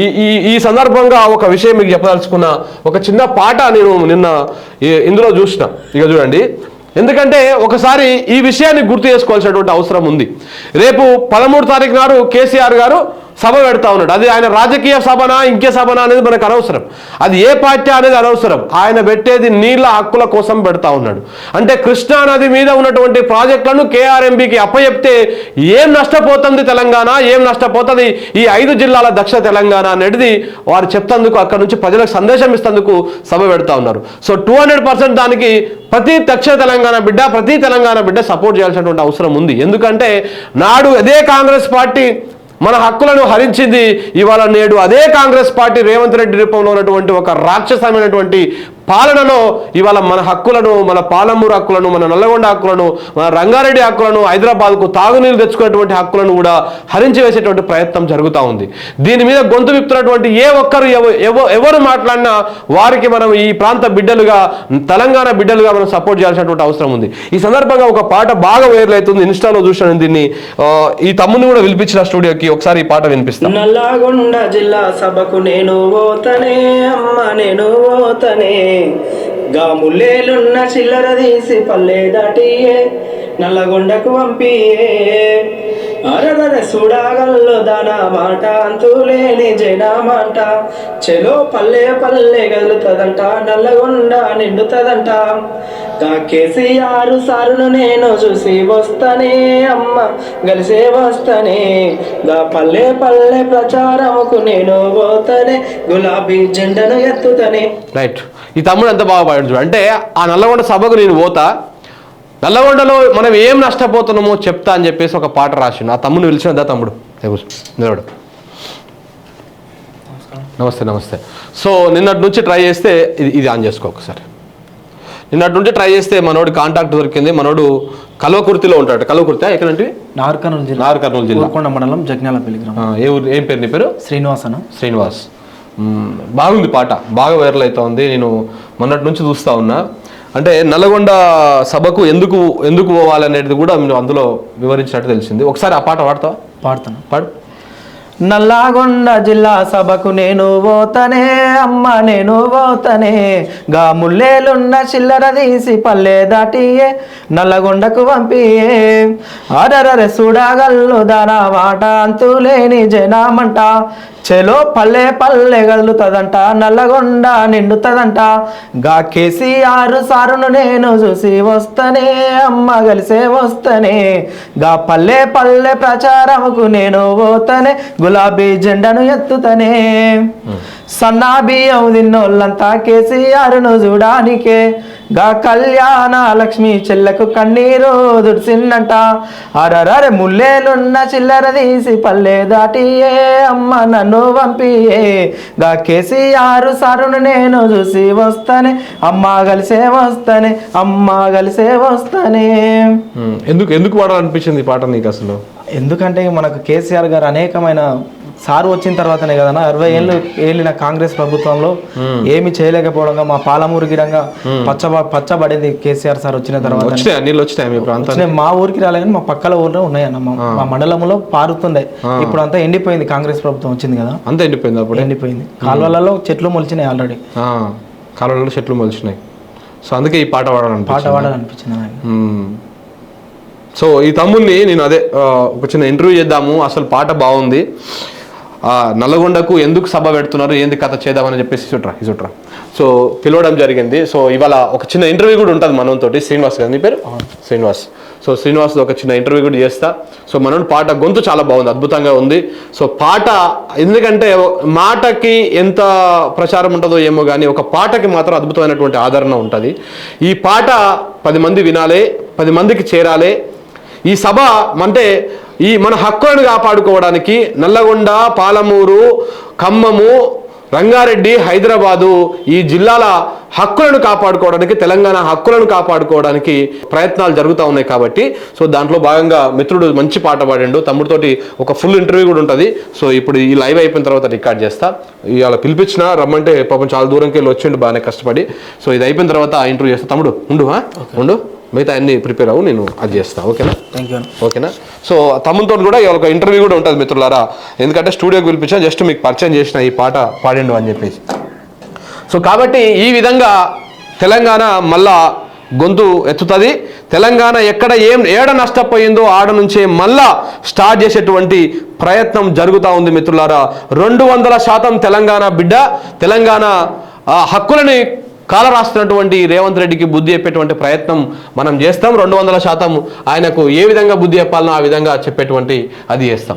ఈ ఈ ఈ సందర్భంగా ఒక విషయం మీకు చెప్పదలుచుకున్న ఒక చిన్న పాట నేను నిన్న ఇందులో చూసిన. ఇక చూడండి. ఎందుకంటే ఒకసారి ఈ విషయాన్ని గుర్తు చేసుకోవాల్సినటువంటి అవసరం ఉంది. రేపు పదమూడు తారీఖు నాడు కేసీఆర్ గారు సభ పెడతా ఉన్నాడు. అది ఆయన రాజకీయ సభనా ఇంకే సభనా అనేది మనకు అనవసరం. అది ఏ పార్టీ అనేది అనవసరం. ఆయన పెట్టేది నీళ్ళ హక్కుల కోసం పెడతా ఉన్నాడు. అంటే కృష్ణా నది మీద ఉన్నటువంటి ప్రాజెక్టులను కేఆర్ఎంబికి అప్పచెప్తే ఏం నష్టపోతుంది తెలంగాణ? ఏం నష్టపోతుంది ఈ ఐదు జిల్లాల దక్షిణ తెలంగాణ అనేది వారు చెప్తందుకు అక్కడ నుంచి ప్రజలకు సందేశం ఇస్తందుకు సభ పెడతా ఉన్నారు. సో టూ హండ్రెడ్ దానికి ప్రతి దక్షిణ తెలంగాణ బిడ్డ ప్రతి తెలంగాణ బిడ్డ సపోర్ట్ చేయాల్సినటువంటి అవసరం ఉంది. ఎందుకంటే నాడు అదే కాంగ్రెస్ పార్టీ మన హక్కులను హరించింది ఇవాళ నేడు అదే కాంగ్రెస్ పార్టీ రేవంత్ రెడ్డి రూపంలో ఉన్నటువంటి ఒక రాక్షసమైనటువంటి పాలనలో ఇవాళ మన హక్కులను మన పాలమూరు హక్కులను మన నల్లగొండ హక్కులను మన రంగారెడ్డి హక్కులను హైదరాబాద్కు తాగునీరు తెచ్చుకున్నటువంటి హక్కులను కూడా హరించి వేసేటువంటి ప్రయత్నం జరుగుతూ ఉంది. దీని మీద గొంతు విప్తున్నటువంటి ఏ ఒక్కరు ఎవ- ఎవరు మాట్లాడినా వారికి మనం ఈ ప్రాంత బిడ్డలుగా తెలంగాణ బిడ్డలుగా మనం సపోర్ట్ చేయాల్సినటువంటి అవసరం ఉంది. ఈ సందర్భంగా ఒక పాట బాగా వైరల్ అవుతుంది. ఇన్స్టాలో చూసాను దీన్ని ఈ తమ్ముని కూడా పిలిపించిన స్టూడియోకి ఒకసారి ఈ పాట వినిపిస్తాను నల్లగొండ జిల్లా సభకు నేను పోతనే అమ్మ నేను పోతనే. గాములేలున్న చిల్లర తీసి పల్లె దాటియే నల్లగొండకు పంపియే. అరదర సుడాగల్లో దాన మాట అంతులేని జనమాట చెలో పల్లె పల్లె గదులుతుందంట నల్లగొండ నిండుతుందంట. గా కేసీఆర్ సారును నేను చూసి వస్తానే అమ్మ గలిసే వస్తానే. గా పల్లె పల్లె ప్రచారముకు నేను పోతానే గులాబీ జెండను ఎత్తుతనే. రైట్ ఈ తమ్ముడు ఎంత బాగా పాడు అంటే ఆ నల్లగొండ సభకు నేను పోతా నల్లగొండలో మనం ఏం నష్టపోతున్నామో చెప్తా అని చెప్పేసి ఒక పాట రాసిండు. ఆ తమ్ముడు పిలిచిన దా తమ్ముడు. నిలబడు. నమస్తే నమస్తే. సో నిన్నటి నుంచి ట్రై చేస్తే ఇది ఇది ఆన్ చేసుకో ఒకసారి. నిన్నటి నుంచి ట్రై చేస్తే మనోడి కాంటాక్ట్ దొరికింది. మనోడు కల్వకుర్తిలో ఉంటాడు. కల్వకుర్తి ఎక్కడంటే నార్కర్నూలు జిల్లా. నార్ కర్నూలు జిల్లా మండలం జగ్నాలపల్లి ఆ, ఏ ఊరు ఏం పేరు నీ పేరు? శ్రీనివాసన. శ్రీనివాస్. మ్మ్. బాగుంది పాట. బాగా వైరల్ అవుతా ఉంది నేను మొన్నటి నుంచి చూస్తా ఉన్నా. అంటే నల్లగొండ సభకు ఎందుకు ఎందుకు పోవాలనేది కూడా మీరు అందులో వివరించినట్టు తెలిసింది. ఒకసారి ఆ పాట పాడతావా? పాడుతాను. పాడు. నల్లగొండ జిల్లా సభకు నేను పోతనే అమ్మ నేను పోతనే. గా ముల్లేలున్న చిల్లర తీసి పల్లె దాటియే నల్లగొండకు పంపియే. అరరరె సుడాగల్లు దాన మాట అంతులేని జనామంట. చెలో పల్లె పల్లె గదులుతుందంట నల్లగొండ నిండుతుందంట. గా కేసీఆర్ సారును నేను చూసి వస్తనే అమ్మ కలిసే వస్తనే. గా పల్లె పల్లె ప్రచారముకు నేను పోతనే గులాబీ జెండను ఎత్తుతనే. సన్నా బియ్యం తిన్నోళ్ళంతా కేసీఆర్ను చూడానికే. గా కళ్యాణ లక్ష్మి చెల్లకు కన్నీరు దుడిసిందంట. అరరరే ముల్లేలున్న చిల్లర తీసి పల్లె దాటియే అమ్మ నన్ను పంపియే. గా కేసీఆర్ సారును నేను చూసి వస్తానే అమ్మ కలిసే వస్తానే అమ్మ కలిసే వస్తానే. ఎందుకు ఎందుకు పాడాలనిపించింది ఈ పాట నీకు అసలు? ఎందుకంటే మనకు కేసీఆర్ గారు అనేకమైన సారు వచ్చిన తర్వాతనే కదన్నా అరవై ఏళ్ళు ఏళ్ళిన కాంగ్రెస్ ప్రభుత్వంలో ఏమి చేయలేకపోవడంగా మా పాలమూరు గిరంగా పచ్చ పచ్చబడింది కేసీఆర్ సార్ వచ్చిన తర్వాత వచ్చినాయి నీళ్ళు వచ్చినాయి మీ ఊరికి రాలే కానీ మా పక్కల ఊర్లో ఉన్నాయన్న. మా మా మండలంలో పారుతుండే. ఇప్పుడు అంతా ఎండిపోయింది కాంగ్రెస్ ప్రభుత్వం వచ్చింది కదా. అంతా ఎండిపోయింది అప్పుడు. ఎండిపోయింది. కాలువలలో చెట్లు మొలిచినాయి ఆల్రెడీ. కాలంలో చెట్లు మొలిచినాయి. సో అందుకే ఈ పాట పాడాలనిపించింది. పాట పాడాలనిపించింది. సో ఈ తమ్ముల్ని నేను అదే ఒక చిన్న ఇంటర్వ్యూ చేద్దాము. అసలు పాట బాగుంది. ఆ, నల్లగొండకు ఎందుకు సభ పెడుతున్నారు? ఏంది కథ చేద్దామని చెప్పేసి ఇసుట్రా ఇసుట్రా సో పిలవడం జరిగింది. సో ఇవాళ ఒక చిన్న ఇంటర్వ్యూ కూడా ఉంటుంది మనతోటి శ్రీనివాస్ గారు పేరు? శ్రీనివాస్. సో శ్రీనివాస్ ఒక చిన్న ఇంటర్వ్యూ కూడా చేస్తా. సో మనోడి పాట గొంతు చాలా బాగుంది అద్భుతంగా ఉంది. సో పాట ఎందుకంటే మాటకి ఎంత ప్రచారం ఉంటుందో ఏమో కానీ ఒక పాటకి మాత్రం అద్భుతమైనటువంటి ఆదరణ ఉంటుంది. ఈ పాట పది మంది వినాలి పది మందికి చేరాలి ఈ సభ అంటే ఈ మన హక్కులను కాపాడుకోవడానికి నల్లగొండ పాలమూరు ఖమ్మము రంగారెడ్డి హైదరాబాదు ఈ జిల్లాల హక్కులను కాపాడుకోవడానికి తెలంగాణ హక్కులను కాపాడుకోవడానికి ప్రయత్నాలు జరుగుతూ ఉన్నాయి కాబట్టి సో దాంట్లో భాగంగా మిత్రుడు మంచి పాట పాడిండు. తమ్ముడితోటి ఒక ఫుల్ ఇంటర్వ్యూ కూడా ఉంటుంది. సో ఇప్పుడు ఈ లైవ్ అయిపోయిన తర్వాత రికార్డ్ చేస్తా. ఇవాళ పిలిపించిన రమ్మంటే పాపం చాలా దూరంకి వెళ్ళి వచ్చిండు బాగానే కష్టపడి. సో ఇది అయిపోయిన తర్వాత ఇంటర్వ్యూ చేస్తా. తమ్ముడు ఉండు? ఉండు. మిగతా అన్ని ప్రిపేర్ అవ్వు నేను అది చేస్తాను ఓకేనా? థ్యాంక్ యూ ఓకేనా? సో తమ్ముతో కూడా ఇవాళ ఒక ఇంటర్వ్యూ కూడా ఉంటుంది మిత్రులారా. ఎందుకంటే స్టూడియోకి పిలిపించా జస్ట్ మీకు పరిచయం చేసిన ఈ పాట పాడిండు అని చెప్పేసి. సో కాబట్టి ఈ విధంగా తెలంగాణ మళ్ళా గొంతు ఎత్తుతుంది. తెలంగాణ ఎక్కడ ఏం ఏడ నష్టపోయిందో ఆడ నుంచే మళ్ళా స్టార్ట్ చేసేటువంటి ప్రయత్నం జరుగుతూ ఉంది మిత్రులారా. రెండు వందల శాతం తెలంగాణ బిడ్డ తెలంగాణ ఆ, కాల కాలరాస్తున్నటువంటి రేవంత్ రెడ్డికి బుద్ధి చెప్పేటువంటి ప్రయత్నం మనం చేస్తాం. రెండు వందల శాతం ఆయనకు ఏ విధంగా బుద్ధి చెప్పాలనో ఆ విధంగా చెప్పేటువంటి అది చేస్తాం.